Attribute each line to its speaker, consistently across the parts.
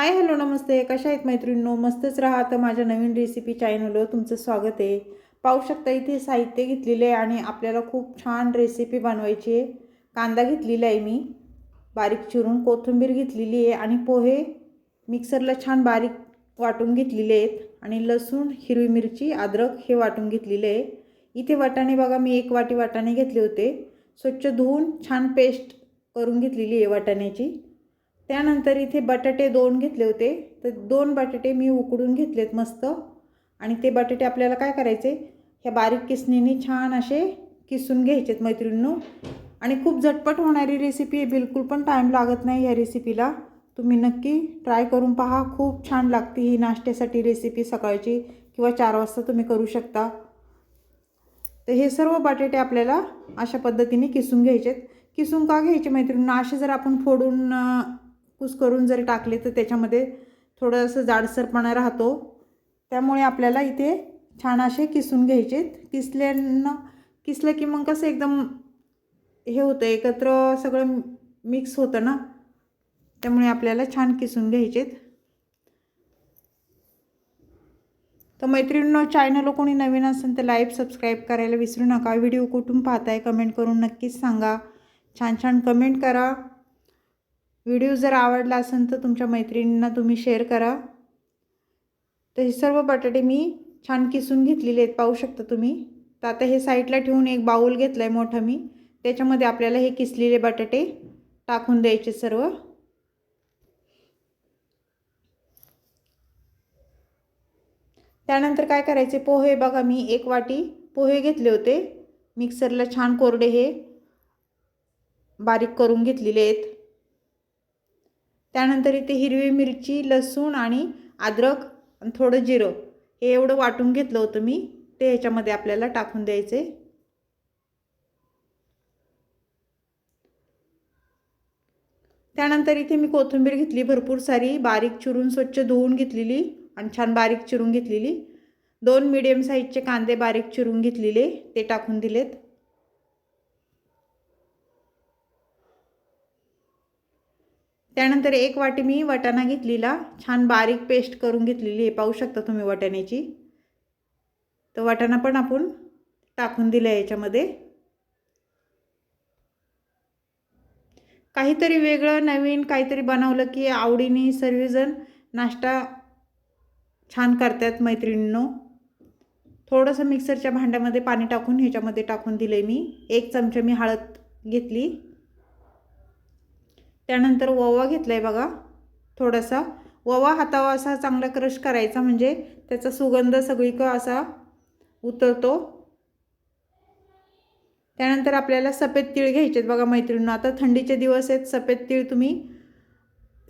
Speaker 1: Hi hello नमस्ते. कशा आहेत मैत्रिणींनो? मस्तच राहा. तर माझ्या नवीन रेसिपी चॅनलवर तुमचं स्वागत आहे. पाहू शकता इथे साहित्य घेतलेले आहे आणि आपल्याला खूप छान रेसिपी बनवायची आहे. कांदा घेतलेला आहे मी. बारीक चिरून कोथिंबीर घेतलेली आहे आणि पोहे मिक्सरला छान बारीक वाटून घेतलेले आहेत. आणि लसूण हिरवी मिरची अद्रक हे वाटून घेतलेले आहे. इथे वाटाणे बघा मी एक वाटी वाटाणे घेतले होते. स्वच्छ धुवून छान पेस्ट करून घेतलेली आहे वाटाण्याची. त्यानंतर इथे बटाटे दोन घेतले होते. तर दोन बटाटे मी उकडून घेतलेत मस्त. आणि ते बटाटे आपल्याला काय करायचे? ह्या बारीक किसणीने छान असे किसून घ्यायचेत मैत्रिणींनो. आणि खूप झटपट होणारी रेसिपी आहे. बिलकुल पण टाईम लागत नाही ह्या रेसिपीला तुम्ही नक्की ट्राय करून पहा. खूप छान लागते ही नाश्त्यासाठी रेसिपी सकाळची किंवा चार वाजता तुम्ही करू शकता. तर हे सर्व बटाटे आपल्याला अशा पद्धतीने किसून घ्यायचेत. किसून का घ्यायचे मैत्रिणींना? असे जर आपण फोडून कुस करून जर टाकले तर त्याच्यामध्ये थोडंसं जाडसरपणा राहतो. त्यामुळे आपल्याला इथे छान असे किसून घ्यायचेत किसल्यानं किसलं की मग कसं एकदम हे होतं एकत्र सगळं मिक्स होतं ना? त्यामुळे आपल्याला छान किसून घ्यायचेत तर मैत्रिणींनो चॅनल कोणी नवीन असेल तर लाईव्ह सबस्क्राईब करायला विसरू नका. व्हिडिओ कुठून पाहताय कमेंट करून नक्कीच सांगा. छान छान कमेंट करा. व्हिडिओ जर आवडला असेल तर तुमच्या मैत्रिणींना तुम्ही शेअर करा. तर हे सर्व बटाटे मी छान किसून घेतलेले आहेत पाहू शकता तुम्ही. तर आता हे साईडला ठेवून एक बाऊल घेतला आहे मोठा मी. त्याच्यामध्ये आपल्याला हे किसलेले बटाटे टाकून द्यायचे सर्व. त्यानंतर काय करायचे पोहे बघा मी एक वाटी पोहे घेतले होते. मिक्सरला छान कोरडे हे बारीक करून घेतलेले आहेत. त्यानंतर इथे हिरवी मिरची लसूण आणि अद्रक आणि थोडं जिरं. हे एवढं वाटून घेतलं होतं मी. ते ह्याच्यामध्ये आपल्याला टाकून द्यायचे. त्यानंतर इथे मी कोथिंबीर घेतली भरपूर सारी. बारीक चिरून स्वच्छ धुवून घेतलेली आणि छान बारीक चिरून घेतलेली. दोन मिडियम साईजचे कांदे बारीक चिरून घेतलेले. ते टाकून दिलेत. त्यानंतर एक वाटी मी वाटाणा घेतलेला. छान बारीक पेस्ट करून घेतलेली आहे. पाहू शकता तुम्ही वाटाण्याची. तर वाटाणा पण आपण टाकून दिला आहे याच्यामध्ये. काहीतरी वेगळं नवीन काहीतरी बनवलं की आवडीने सर्वजण नाश्ता छान करतात मैत्रिणींनो. थोडंसं मिक्सरच्या भांड्यामध्ये पाणी टाकून ह्याच्यामध्ये टाकून दिलं आहे मी. एक चमचा मी हळद घेतली. त्यानंतर ओवा घेतला आहे बघा. थोडासा. ओवा हातावा असा चांगला क्रश करायचा म्हणजे त्याचा सुगंध सगळीकडं असा उतरतो. त्यानंतर आपल्याला सफेद तीळ घ्यायचे बघा मैत्रिणींनो. आता थंडीचे दिवस आहेत. सफेद तीळ तुम्ही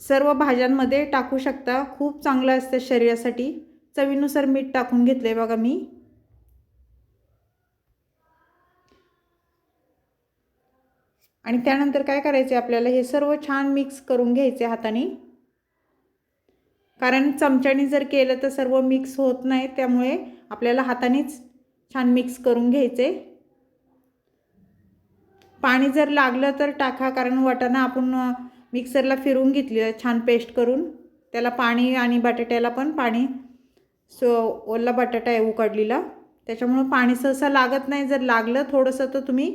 Speaker 1: सर्व भाज्यांमध्ये टाकू शकता. खूप चांगलं असतं शरीरासाठी. चवीनुसार मीठ टाकून घेतलं आहे बघा मी. आणि त्यानंतर काय करायचे आपल्याला? हे सर्व छान मिक्स करून घ्यायचे हाताने. कारण चमच्याने जर केलं तर सर्व मिक्स होत नाही त्यामुळे आपल्याला हातानेच छान मिक्स करून घ्यायचे. पाणी जर लागलं तर टाका कारण वाटाणा आपण मिक्सरला फिरून घेतली छान पेस्ट करून. त्याला पाणी आणि बटाट्याला पण पाणी सो ओला बटाटा आहे उकडलेला. त्याच्यामुळं पाणी सहसा लागत नाही. जर लागलं थोडंसं तर तुम्ही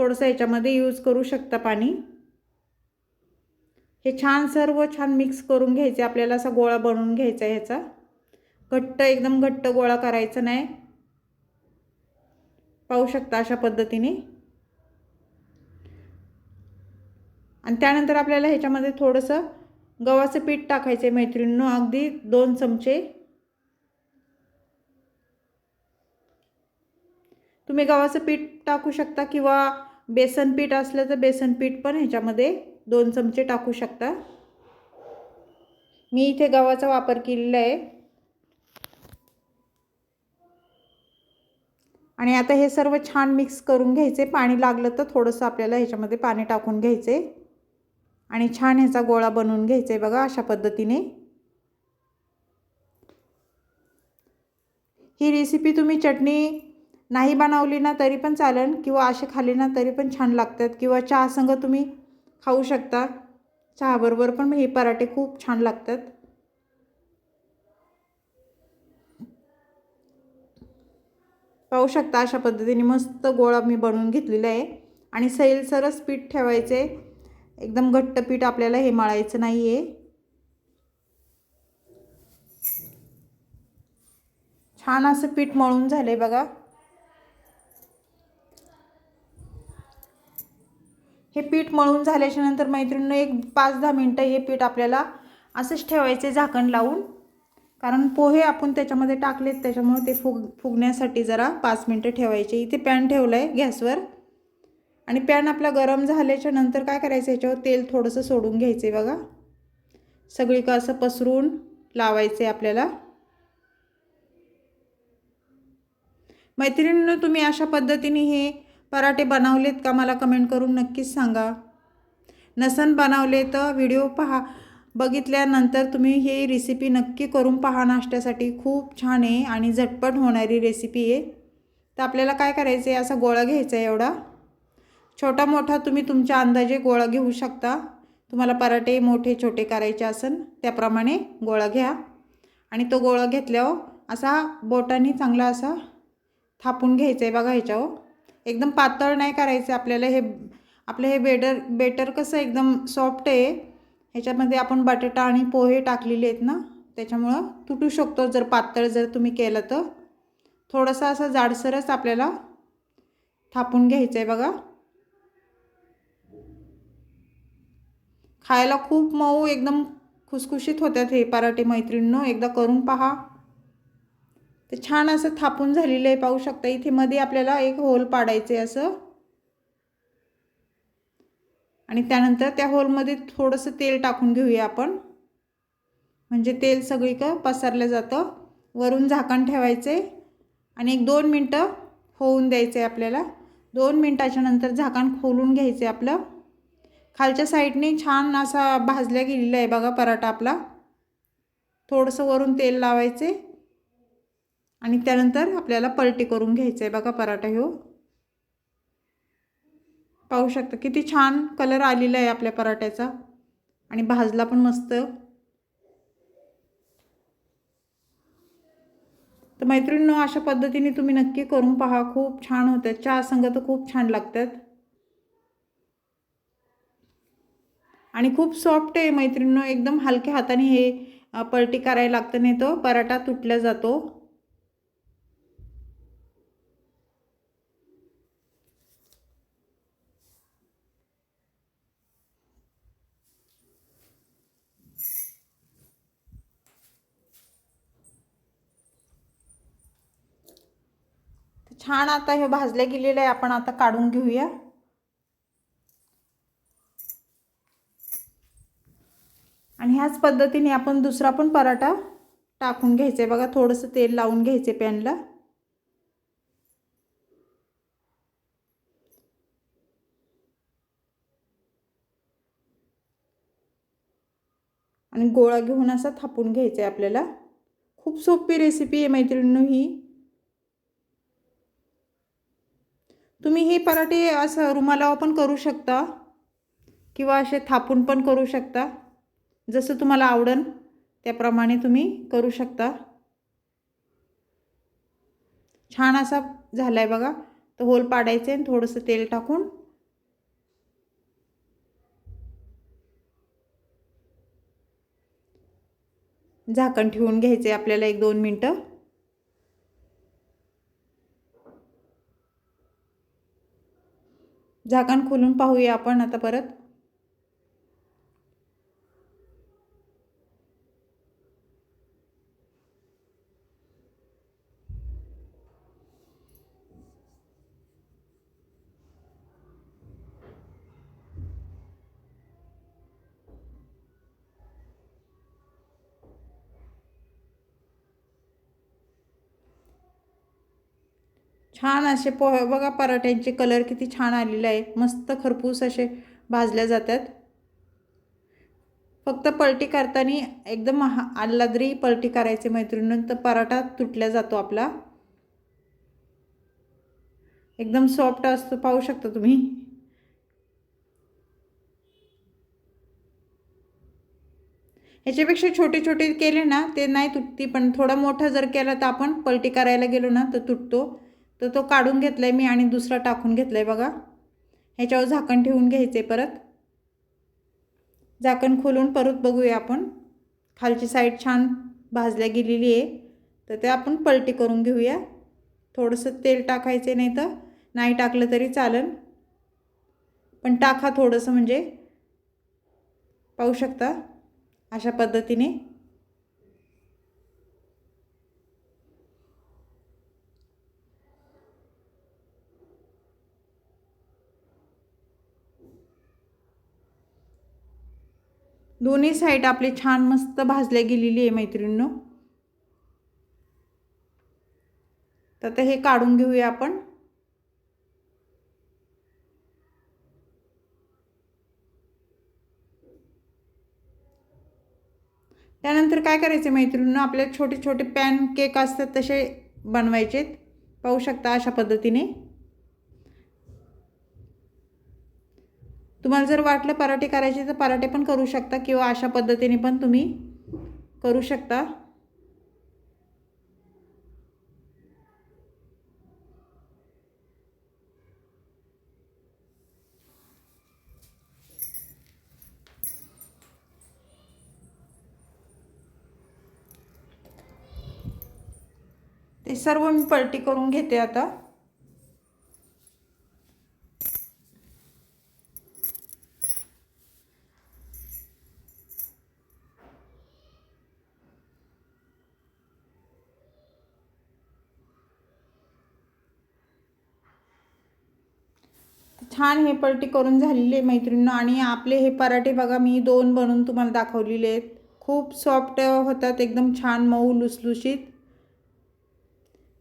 Speaker 1: थोडंसं याच्यामध्ये यूज करू शकता पाणी. हे छान सर्व छान मिक्स करून घ्यायचे आपल्याला असा गोळा बनवून घ्यायचा आहे ह्याचा. घट्ट एकदम घट्ट गोळा करायचा नाही. पाहू शकता अशा पद्धतीने. आणि त्यानंतर आपल्याला ह्याच्यामध्ये थोडंसं गव्हाचं पीठ टाकायचं आहे मैत्रिणीनं अगदी दोन चमचे. तुम्ही गव्हाचं पीठ टाकू शकता किंवा बेसन पीठ असलं तर बेसन पीठ पण ह्याच्यामध्ये दोन चमचे टाकू शकता. मी इथे गव्हाचा वापर केलेला आहे. आणि आता हे सर्व छान मिक्स करून घ्यायचे. पाणी लागलं तर थोडंसं आपल्याला ह्याच्यामध्ये पाणी टाकून घ्यायचे. आणि छान ह्याचा गोळा बनवून घ्यायचा आहे बघा अशा पद्धतीने. ही रेसिपी तुम्ही चटणी नाही बनवली ना तरी पण चालेल किंवा असे खाली ना तरी पण छान लागतात. किंवा चहासंग तुम्ही खाऊ शकता. चहाबरोबर पण हे पराठे खूप छान लागतात. पाहू शकता अशा पद्धतीने मस्त गोळा मी बनवून घेतलेला आहे. आणि सैलसरच पीठ ठेवायचं. एकदम घट्ट पीठ आपल्याला हे मळायचं नाही आहे छान असं पीठ मळून झालं आहे बघा. हे पीठ मळून झाल्याच्यानंतर मैत्रिणीनं एक पाच दहा मिनटं हे पीठ आपल्याला असंच ठेवायचे झाकण लावून. कारण पोहे आपण त्याच्यामध्ये टाकलेत त्याच्यामुळे ते फुग फुगण्यासाठी जरा पाच मिनटं ठेवायचे. इथे पॅन ठेवलं आहे गॅसवर. आणि पॅन आपला गरम झाल्याच्यानंतर काय करायचं याच्यावर तेल थोडंसं सोडून घ्यायचं आहे बघा. सगळीकडं असं पसरून लावायचं आहे आपल्याला. मैत्रिणीनं तुम्ही अशा पद्धतीने हे पराठे बनवलेत का मला कमेंट करून नक्कीच सांगा. नसन बनवले तर व्हिडिओ पहा. बघितल्यानंतर तुम्ही ही रेसिपी नक्की करून पहा नाश्त्यासाठी. खूप छान आहे आणि झटपट होणारी रेसिपी आहे. तर आपल्याला काय करायचं आहे असा गोळा घ्यायचा आहे एवढा. छोटा मोठा तुम्ही तुमच्या अंदाजे गोळा घेऊ शकता. तुम्हाला पराठे मोठे छोटे करायचे असेल त्याप्रमाणे गोळा घ्या. आणि तो गोळा घेतल्यावर असा बोटाने चांगला असा थापून घ्यायचा आहे बघा ह्याच्यावर. एकदम पातळ नाही करायचं आपल्याला हे आपलं हे बेटर बेटर कसं एकदम सॉफ्ट आहे ह्याच्यामध्ये आपण बटाटा आणि पोहे टाकलेले आहेत ना त्याच्यामुळं तुटू शकतो जर पातळ जर तुम्ही केलं तर. थोडंसं असं जाडसरच आपल्याला थापून घ्यायचं आहे बघा. खायला खूप मऊ एकदम खुसखुशीत होतात हे पराठे मैत्रिणींनो एकदा करून पहा. ते छान असं थापून झालेलं आहे पाहू शकता. इथे मध्ये आपल्याला एक होल पाडायचे असं. आणि त्यानंतर त्या होलमध्ये थोडंसं तेल टाकून घेऊया आपण. म्हणजे तेल सगळीकडं पसरलं जातं. वरून झाकण ठेवायचे आणि एक दोन मिनटं होऊन द्यायचं आहे आपल्याला. दोन मिनटाच्या नंतर झाकण खोलून घ्यायचं आहे आपलं. खालच्या साईडने छान असा भाजल्या गेलेला आहे बघा पराठा आपला. थोडंसं वरून तेल लावायचे आणि त्यानंतर आपल्याला पलटी करून घ्यायचं आहे बघा पराठा ह्यो. पाहू शकता किती छान कलर आलेला आहे आपल्या पराठ्याचा. आणि भाजला पण मस्त. तर मैत्रिणींनो अशा पद्धतीने तुम्ही नक्की करून पहा. खूप छान होतात. चहा संग तर खूप छान लागतात. आणि खूप सॉफ्ट आहे मैत्रिणींनो. एकदम हलक्या हाताने हे पलटी करायला लागतं नाही तो पराठा तुटला जातो. छान आता हे भाजले गेलेलं आहे. आपण आता काढून घेऊया. आणि ह्याच पद्धतीने आपण दुसरा पण पराठा टाकून घ्यायचा आहे. बघा थोडंसं तेल लावून घ्यायचे पॅनला. आणि गोळा घेऊन असा थापून घ्यायचा आहे आपल्याला. खूप सोपी रेसिपी आहे मैत्रिणींनो ही. तुम्ही हे पराठे असं रुमालावर पण करू शकता किंवा असे थापून पण करू शकता. जसं तुम्हाला आवडन त्याप्रमाणे तुम्ही करू शकता. छान असा झाला आहे बघा. तर होल पाडायचे आणि थोडंसं तेल टाकून झाकण ठेवून घ्यायचे आपल्याला एक दोन मिनटं. झाकण खोलून पाहूया आपण आता परत. छान असे पोहे बघा पराठ्यांचे कलर किती छान आलेले आहे. मस्त खरपूस असे भाजल्या जातात. फक्त पलटी करताना एकदम हा आल्लादरी पलटी करायचे मैत्रिणीनं तर पराठा तुटला जातो आपला. एकदम सॉफ्ट असतो पाहू शकता तुम्ही. ह्याच्यापेक्षा छोटे छोटे केले ना ते नाही तुटती पण थोडा मोठा जर केला तर आपण पलटी करायला गेलो ना तर तुटतो. तर तो काढून घेतला आहे मी आणि दुसरा टाकून घेतला आहे बघा. ह्याच्यावर झाकण ठेवून घ्यायचं आहे परत. झाकण खोलून परत बघूया आपण. खालची साईड छान भाजल्या गेलेली आहे. तर ते आपण पलटी करून घेऊया. थोडंसं तेल टाकायचे नाही तर नाही टाकलं तरी चालेल. पण टाका थोडंसं म्हणजे. पाहू शकता? अशा पद्धतीने. दोन्ही साईड आपली छान मस्त भाजल्या गेलेली आहे मैत्रिणींनो. तर आता हे काढून घेऊया आपण. त्यानंतर काय करायचं मैत्रिणींनो आपले छोटे छोटे पॅन केक असतात तसे बनवायचे पाहू शकता अशा पद्धतीने. तुम्हाला जर वाटलं पराठे करायचे तर पराठे पण करू शकता किंवा अशा पद्धतीने पण तुम्ही करू शकता. ते सर्व मी पलटी करून घेते आता. छान हे पलटी करून झालेली आहे मैत्रिणींनो. आणि आपले हे पराठे बघा मी दोन बनवून तुम्हाला दाखवलेले आहेत. खूप सॉफ्ट होतात एकदम छान मऊ लुसलुशीत.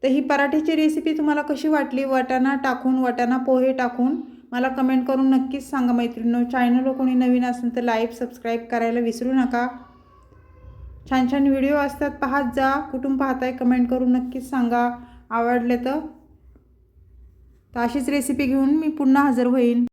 Speaker 1: तर ही पराठ्याची रेसिपी तुम्हाला कशी वाटली? वाटाणा टाकून वाटाणा पोहे टाकून मला कमेंट करून नक्कीच सांगा मैत्रिणींनो. चॅनलवर कोणी नवीन असेल तर लाईक सबस्क्राईब करायला विसरू नका. छान छान व्हिडिओ असतात. पाहत जा. कुठून पाहताय? कमेंट करून नक्कीच सांगा. आवडले तर तर अशीच रेसिपी घेऊन मी पुन्हा हजर होईन.